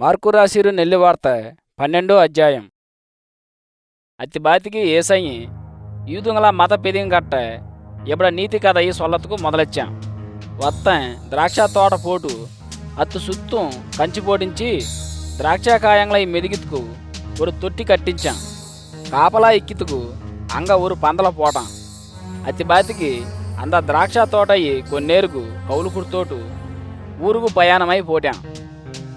Mark రాసిరు Nelli వార్త పన్నెండో అధ్యాయం. అతి బాతికి ఏసయ్యి యూదుంగల మత పెదింగట్ట ఇప్పుడు నీతి కథ ఈ సొల్లతుకు మొదలెచ్చాం. వత్తం ద్రాక్ష తోట పోటు అత్తు సుత్తం కంచి పోటించి ద్రాక్షకాయంగా ఈ మెదిగితుకు ఒరు తొట్టి కట్టించాం. కాపలా ఇక్కితుకు అంగ ఊరు పందల పోటాం. అతి బాతికి అంద ద్రాక్ష తోటయ్యి కొన్నేరుకు కౌలు ఊరుకు ప్రయాణమై పోటాం.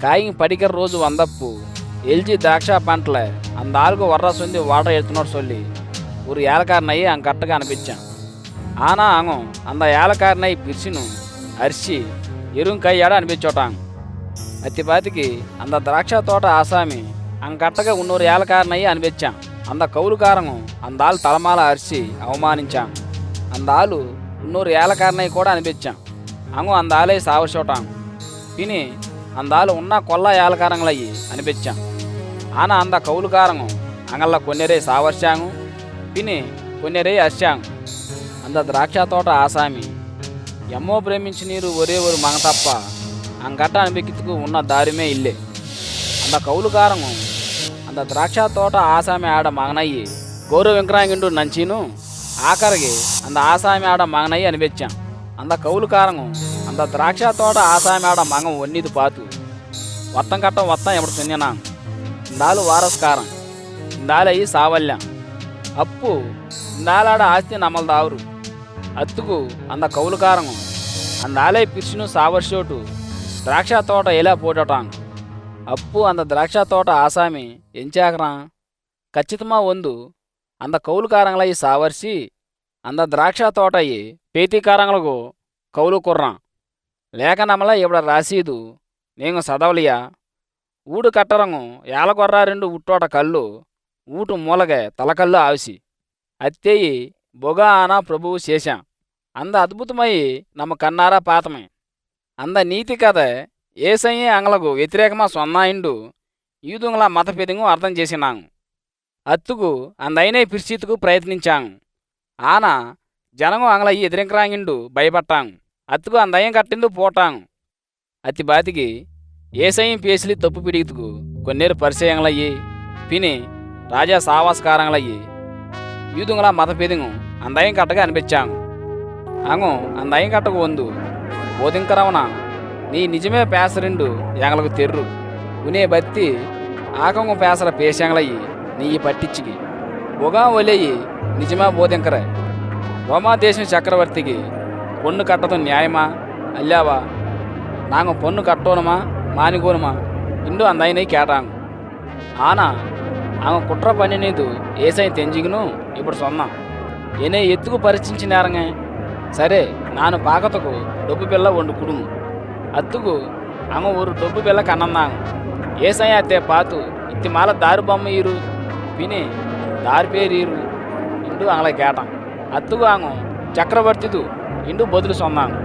కాయింగ్ పడికర రోజు వందప్పు. ఎల్జి ద్రాక్ష పంటల. అందాలుగు వర్ర ఉంది వాటర్ ఎత్తునోడు సొల్లి. ஒரு ఏలకారనయ్యి అంకట్టగా అనిపించాం. ఆనా ఆంగం అంద ఏలకారనయ్యి పిర్చిను అరిచి ఎరుంకయ్యాడ అనిపించోటాం. అతిపాతికి అంద ద్రాక్ష తోట ఆసామి. అంకట్టగా ఉన్నూరు ఏలకారనయ్యి అనిపించాం. అంద కౌలు కారంగు అందాలు తలమాల అరిచి అవమానించాం. అందాలు ఉన్నూరు ఏలకారనయ్యి కూడా అనిపించాం. అంగు అందాలే సావచోటాం విని అందాలు ఉన్న కొల్ల ఏలకారంలయ్యి అనిపించాం. ఆన అంద కౌలుకారంగు అంగళ్ళ కొన్నిరే సావర్చాంగు పిని కొన్నెరే అర్చాంగు అంద ద్రాక్ష తోట ఆసామి ఎమ్మో ప్రేమించి నీరు ఒరే ఒరు మంగ తప్ప అంగట్ట అనిపికితుకు ఉన్న దారిమే ఇల్లే. అంద కౌలుకారంగు అంద ద్రాక్ష తోట ఆసామి ఆడ మగనయ్యి గౌరవ వెంకరాంగిండు నంచీను ఆఖరికి అంద ఆసామి ఆడ మగనయ్యి అనిపించాం అంద కౌలుకారంగు అంద ద్రాక్ష తోట ఆసామి ఆడ మగం ఒన్నిది పాతు. వత్తం కట్టం వత్తం ఎప్పుడు తిన్నానా? ఇందాలు వారస్కారం ఇందాలయ్యి సావల్యం. అప్పు ఇందాలాడ ఆస్తి నమ్మలు దావురు. అత్తుకు అంద కౌలుకారంగు అందాలే పిర్చును సావర్షోటు ద్రాక్ష తోట ఎలా పోటటాం అప్పు అంద ద్రాక్ష తోట ఆసామి ఎంచాకరా? ఖచ్చితమా వందు అంద కౌలుకారంలయ్యి సావర్సి అంద ద్రాక్ష తోటయ్యి పేతీకారంలకు కౌలు కుర్రా. లేఖనమల ఇవిడ రాసీదు నేను సదవలియా. ఊడు కట్టరంగు ఏలకొర్ర రెండు ఉట్టోట కళ్ళు ఊటు మూలగే తలకల్లు ఆవిసి. అత్తేయి బొగా ఆనా ప్రభువు చేశాం అంద అద్భుతమై నమ్మ కన్నారా పాతమే. అంద నీతి కథ ఏసయ్యే అంగలకు వ్యతిరేకమా సొన్నాయిండు ఈదుంగల మత అర్థం చేసినాం. అత్తుకు అందైనే పిర్చీతుకు ప్రయత్నించాం. ఆన జనము అంగల ఎదిరింకరాంగిండు భయపట్టాంగు అత్తుకు అందయం కట్టిండు పోటాంగు అతి బాతికి ఏసయ్యం పేసిలి తప్పు పిడిగితుకు కొన్నేరు పరిచయంలయ్యి పిని రాజా సావాస్కారంలయ్యి యూదుంగల మత అందయం కట్టగా అనిపించాంగు అంగు అందయం కట్టకు వందు బోధింకరవన నీ నిజమే పేసరిండు ఎంగలకు తెర్రు. ఉనే బత్తి ఆకంగు పేసల పేసంగలయ్యి నీ పట్టించికి ఒగా ఒలేయి నిజమే బోధింకరే. రోమా దేశం చక్రవర్తికి పొన్ను కట్టదు న్యాయమా? అల్లావా? నాంగు పొన్ను కట్టోనుమా? మానికోనుమా ఇండు అందైనై కేటాంగు ఆనా ఆమె కుట్ర పని నీదు ఏసై తెంజిగును? ఇప్పుడు సొన్నా. ఏనే ఎత్తుకు పరీక్షించినారంగే సరే నాను పాకతకు డొబ్బు పిల్ల వండు కుడుము అత్తుకు ఆమె ఊరు డొబ్బు పిల్ల కన్నన్నాంగు ఏసై అత్తే పాతు ఇత్తి మాల దారి బొమ్మ ఈరు. విని దారి పేరు ఈరు. ఇండు అలా కేటాం. అత్తుకు చక్రవర్తిదు ఇండు బదులు సొన్నాను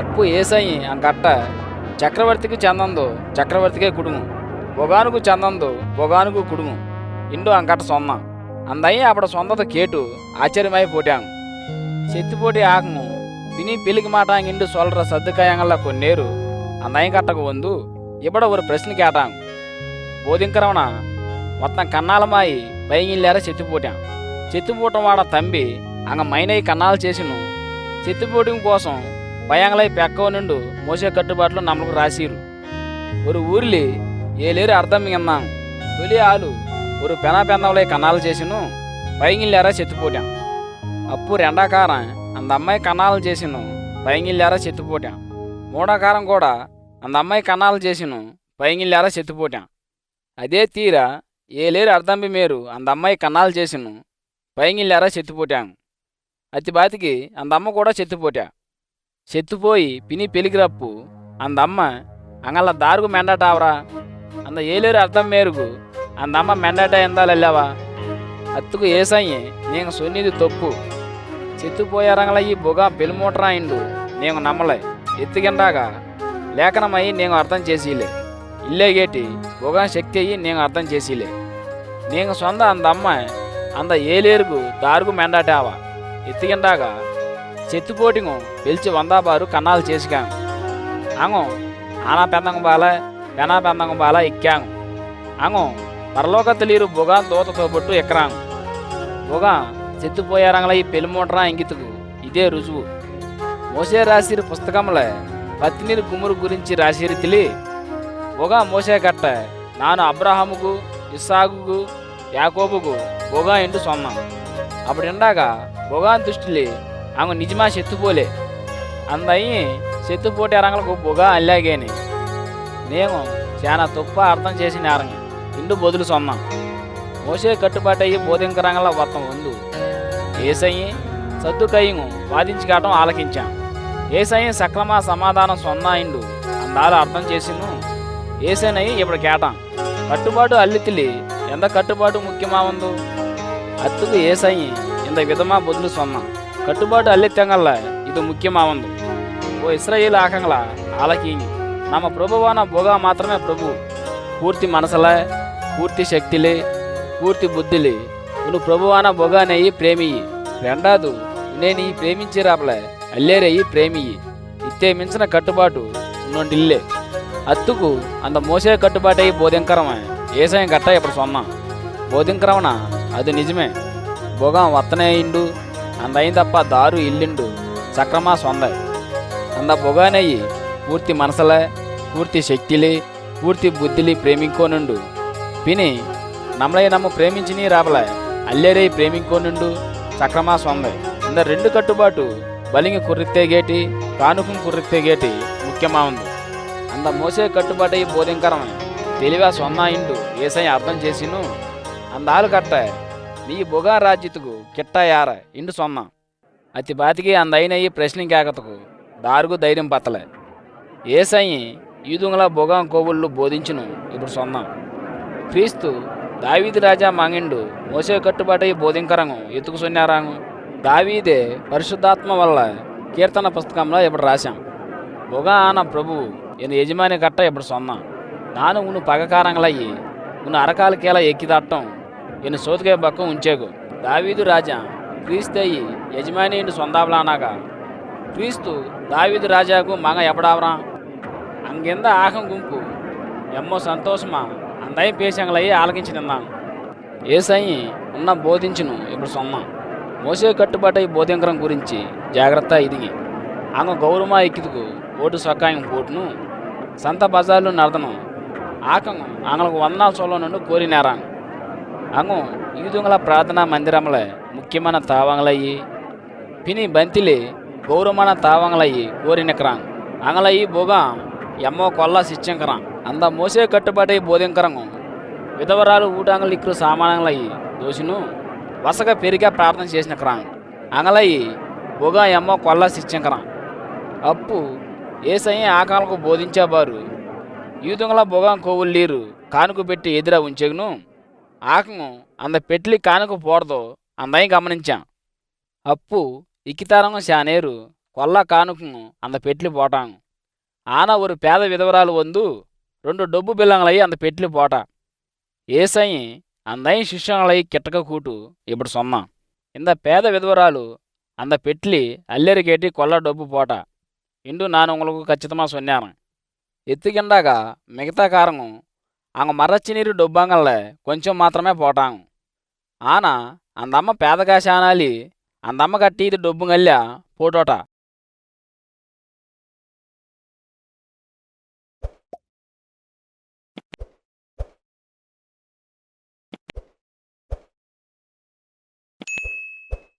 అప్పు ఏసయ్యి అంకట్ట చక్రవర్తికి చెందందు చక్రవర్తికే కుడుము. బొగానుకు చెందందు బొగానుకు కుడుము. ఇండు అంకట్ట సొన్న అందయ్యి అప్పుడు సొందత కేటు ఆశ్చర్యమై పోటాను చెత్తిపోటి ఆకము పిని పిలికి మాట ఇండు సొల్ற సర్దుకాయంగల కొన్నేరు అందయ్య కట్టకు వందు ఇప్పుడ ఒక ప్రశ్న కేటాం బోధింకరవణ మొత్తం కన్నాలమాయి పైగిల్లారా చెత్తిపోటాం చెత్తిపోవటం వాడ తంబి అంగ మైనై కన్నాలు చేసిను చెత్తిపోవటం కోసం భయంగలై పెక్కవ నుండు మోసే కట్టుబాట్లు నమ్మకు రాసిరు ஒரு ఊరిలి ఏలేరు అర్థం విన్నాం తొలి ఆలు ஒரு పెనా పెందవలై కన్నాలు చేసిను పైగిల్లారా చెత్తిపోటాం అప్పు రెండాకారం అంద అమ్మాయి కన్నాలు చేసిను పైగిల్లారా చెత్తిపోటాం మూడాకారం కూడా అంద అమ్మాయి కన్నాలు చేసిను పైగిల్లారా చెత్తిపోటాం అదే తీర ఏలేరు అర్థం మేరు అంద అమ్మాయి కన్నాలు చేసిను పైగిల్లారా చెత్తిపోటాం అతిబాతికి అందమ్మ కూడా చెత్తుపోటా. చెత్తుపోయి పిని పెలిగిరప్పు అందమ్మ అంగళ్ళ దారుకు మెండటావరా? అంద ఏలేరు అర్థం మేరకు అందమ్మ మెండట ఎందాలెళ్ళావా? అత్తుకు ఏసయ్యి నేను సొన్నిది తప్పు. చెత్తుపోయారంగల ఈ బుగ పెలుమూటరా ఇండు నేను నమ్మలే. ఎత్తుకిండాగా లేఖనమయ్యి నేను అర్థం చేసిలే. ఇల్లే గేటి బొగ శక్తి అయ్యి నేను అర్థం చేసిలే. నేను సొంత అందమ్మ అంద ఏలేరుకు దారుకు మెండటావా? എത്തിക്കണ്ടാക ചെത്തുപോട്ടിങ്ങും పిలిచి వందాబారు కన్నాలు చేసుకాం అంగు ఆనా పెందంగు బాల పెనా పెందగం బాల ఎక్కాము అంగు పరలోక తెలియరు బొగా దోతతో పట్టు ఎక్కరాము బొగా చెత్తుపోయారంగల ఈ పెళ్ళిమోటరా ఇంగితుకు ఇదే రుజువు. మోసే రాసిరి పుస్తకంలో పత్నిని గుమురు గురించి రాసిరి తెలి. బొగా మోసే కట్ట నాను అబ్రహముకు ఇస్సాగుకు యాకోబుకు బొగా ఇంటి సొన్నాం. ఇండాక ఇండాక బొగాన్ దృష్టిలి. ఆమె నిజమా చెత్తుపోలే అందయి చెత్తుపోటే అరంగలకు బొగా అల్లాగేని. నేను చాలా తప్ప అర్థం చేసిన నేరంగ. ఇండు బదులు సొన్నాం. మోసే కట్టుబాటయ్యి బోధింకరంగల వర్తం ఉంది. ఏసయ్యి సద్దుకయ్యను వాదించుకోవటం ఆలకించాం. ఏసయ్య సక్రమ సమాధానం సొన్నాయిండు అందాలు అర్థం చేసిను ఏసైనయ్యి ఇప్పుడు కేటాం. కట్టుబాటు అల్లితిలి. ఎంత కట్టుబాటు ముఖ్యమా ఉందో. అత్తుకు ఏసయ్యి ఇంత విధమా బొదులు సొన్నాం కట్టుబాటు అల్లెత్తెంగల్ల ఇది ముఖ్యమా ఓ ఇస్రాయేల్ ఆకంగల ఆలకీని నమ్మ ప్రభువాన బొగా మాత్రమే ప్రభు. పూర్తి మనసులే పూర్తి శక్తిలే పూర్తి బుద్ధిలే. నువ్వు ప్రభువాన బొగానయ్యి ప్రేమియి రెండాదు నేను ఈ ప్రేమించే రాపలే అల్లేరేయి ప్రేమియి ఇత్తే మించిన కట్టుబాటు నుండిల్లే అత్తుకు అంత మోసే కట్టుబాటయ్యి బోధింకరమే. ఏసయం గట్ట ఇప్పుడు సొమ్మ బోధింకరమన అది నిజమే. బొగం వత్తనే ఇండు అందయిన తప్ప దారు ఇల్లిండు చక్రమా సొందై. అంద బొగానయ్యి పూర్తి మనసులే పూర్తి శక్తిలే పూర్తి బుద్ధిలి ప్రేమింకోనుండు. పిని నమ్మలై నమ్ము ప్రేమించిని రాబలే అల్లేరై ప్రేమింకోనుండు చక్రమా సొందై. ఇంద రెండు కట్టుబాటు బలింగి కుర్రిత్తేగేటి కానుకం కుర్రిత్తేగేటి ముఖ్యమా ఉంది. అంద మోసే కట్టుబాటై బోధింకరమే తెలివా సొన్నా ఇండు ఏసై అర్థం చేసిను అందాలు కట్ట నీ బొగా రాజ్యతుకు యార ఇండు సొన్నా. అతి బాతికి అందైనయ్యి ప్రశ్నింకేకతకు దారుగు ధైర్యం పత్తలే. ఏసయ్యి ఈదుంగల బొగాం కోవుళ్ళు బోధించును ఇప్పుడు సొన్నాం. క్రీస్తు దావీది రాజా మాంగిండు మోసే కట్టుబాటై బోధింకరంగు ఎత్తుకు సొన్నారాంగు. దావీదే పరిశుద్ధాత్మ వల్ల కీర్తన పుస్తకంలో ఇప్పుడు రాశాం. బొగా ఆన ప్రభువు ఈయన యజమాని కట్ట ఇప్పుడు సొన్నా. నాను ఉను పగకారంగలయ్యి ఉను అరకాలకేలా ఎక్కిదట్టం ఈయన సోతికే పక్కం ఉంచేకు. దావీదు రాజా క్రీస్తయ్యి యజమాని ఇండు సొందాబలానాగా క్రీస్తు దావీదు రాజాకు మగ ఎపడావరా అంగింద ఆహం గుంపు ఎమ్మో సంతోషమా? అందయం పేషంగలయ్యి ఆలకించి నిన్నాను ఏసయ్యి ఉన్న బోధించును ఇప్పుడు సొమ్మ మోసే కట్టుబాటై బోధింకరం గురించి జాగ్రత్త ఇదిగి. ఆమె గౌరవమా ఎక్కితుకు ఓటు సొక్కాయం పోటును సంత బజార్లు నడదను. ఆకం ఆమెకు వందనాలు సోలో నుండి కోరినారాంగ్ అంగు ఈదుంగల ప్రార్థనా మందిరములే ముఖ్యమైన తావంగలయ్యి పిని బంతిలి గౌరవమైన తావంగలయ్యి కోరినకరాంగ్ అంగలయ్యి బోగా ఎమ్మో కొల్లా శిత్యంకరాం అంద మోసే కట్టుబాటై బోధింకరంగు విధవరాలు ఊటాంగలు ఇక్కులు సామానంగలయ్యి దోషును వసగా పెరిగా ప్రార్థన చేసిన క్రాంగ్ అంగలయ్యి బొగా ఎమ్మో కొల్లా శిత్యంకరాం అప్పు ఏసయ్య ఆకాలకు బోధించేవారు ఈదుంగల బొగాం కోవుల్లీరు కానుక పెట్టి ఎదురా ఉంచెగును ఆకము అంద పెట్లి కానుక పోడదో అందయం గమనించాం అప్పు ఇక్కితారంగం శానేరు కొల్ల కానుకము అంద పెట్లి పోటాం ఆన ஒரு పేద విధవరాలు వందు రెండు డొబ్బు బిల్లంగలయ్యి అంద పెట్లి పోట ఏసయ్యి అందయం శిష్యంగలయ్యి కిట్టక కూటు ఇప్పుడు సొన్నా ఇంద పేద విధవరాలు అంద పెట్లి అల్లెరికేటి కొల్ల డొబ్బు పోట ఇండు నాను உங்களுக்கு ఖచ్చితమా సొన్నాను ఎత్తుకిండాక మిగతా కారము అంగ మర్రచ్చి నీరు கொஞ்சம் కొంచెం మాత్రమే పోటాం ఆన అందమ్మ పేదగా శానాలి అందమ్మ కట్టి ఇది డొబ్బుంగల్లా పోటోట